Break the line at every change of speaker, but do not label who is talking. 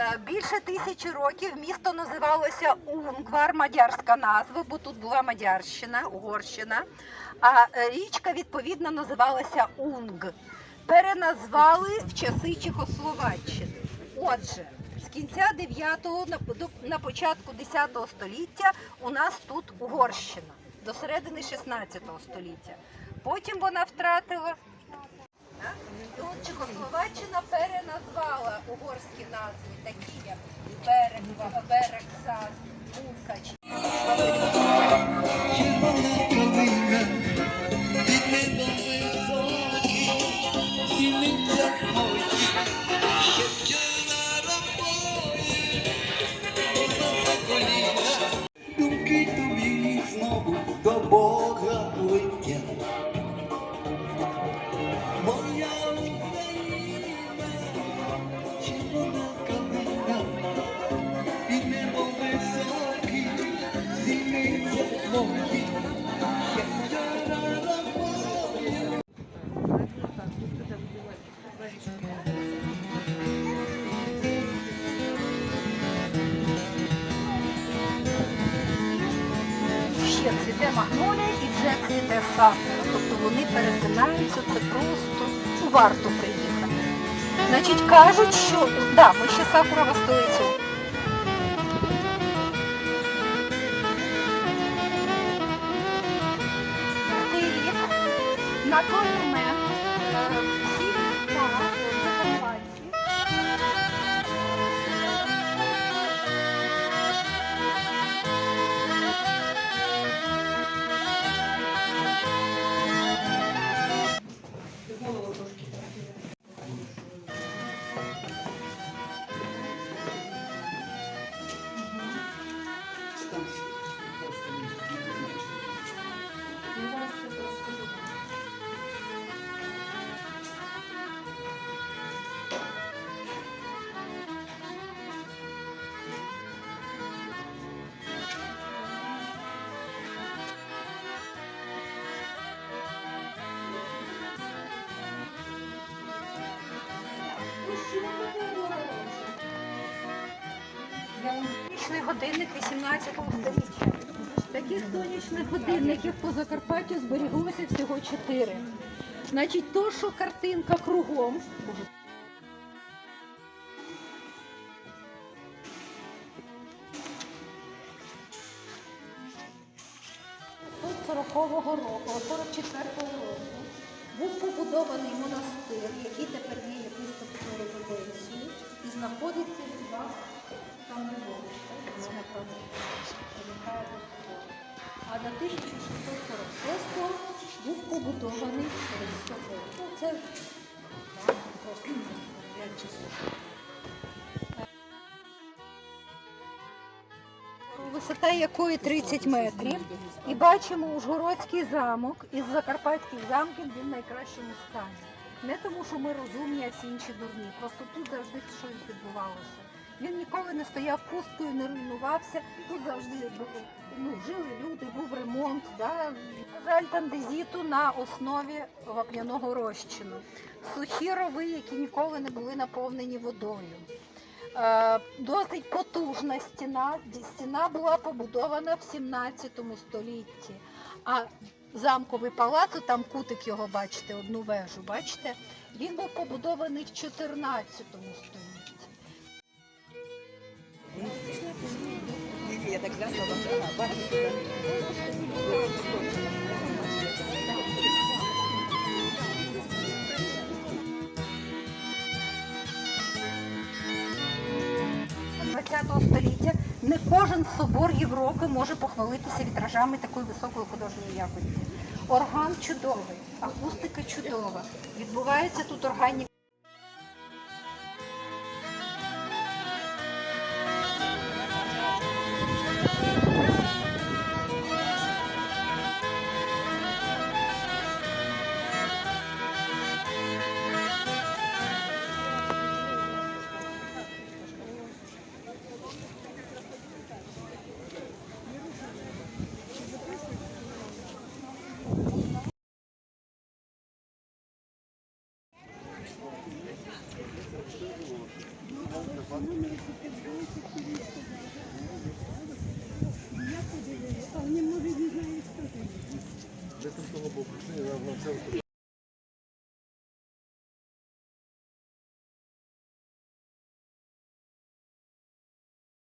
Е, Більше тисячі років місто називалося Унгвар, мадярська назва, бо тут була Мадярщина, Угорщина. А е, річка відповідно називалася Унг. Переназвали в часи Чехословаччини. Отже, з кінця 9-го на, початку 10-го століття у нас тут Угорщина до середини 16 століття. Потім вона втратила от Чехословаччина переназвала угорські назви, такі як Берег, Берег, Зас, Мукач.
Думки тобі знову до Бога
магнолія і вже цвіте сакура. Тобто вони перетинаються, це просто варто приїхати. Значить, кажуть, що да, ми ще сакурова. Цей на той момент Сонячний годинник 18 століття. Таких сонячних годинників по Закарпаттю зберіглося всього чотири. Значить, то, що картинка кругом. 40-го року, 44-го року був побудований монастир, який тепер є єпископською резиденцією і знаходиться від А до 1646-го був побудований собор. Ну, це просто як часу. Висота якої 30 метрів. І бачимо Ужгородський замок із закарпатських замків він в найкращому стані. Не тому, що ми розумні, а всі інші дурні. Просто тут завжди щось відбувалося. Він ніколи не стояв пусткою, не руйнувався. Тут завжди ну, жили люди, був ремонт. Да? Альтандезіту на основі вапняного розчину. Сухі рови, які ніколи не були наповнені водою. Е, Досить потужна стіна. Стіна була побудована в 17 столітті. А замковий палац, там кутик його бачите, одну вежу, бачите? Він був побудований в 14 столітті.
Я так глянула, бачите,
ХХ століття не кожен собор Європи може похвалитися вітражами такої високої художньої якості. Орган чудовий, акустика чудова. Відбуваються тут органні
Десь там того боку. Це, я вам це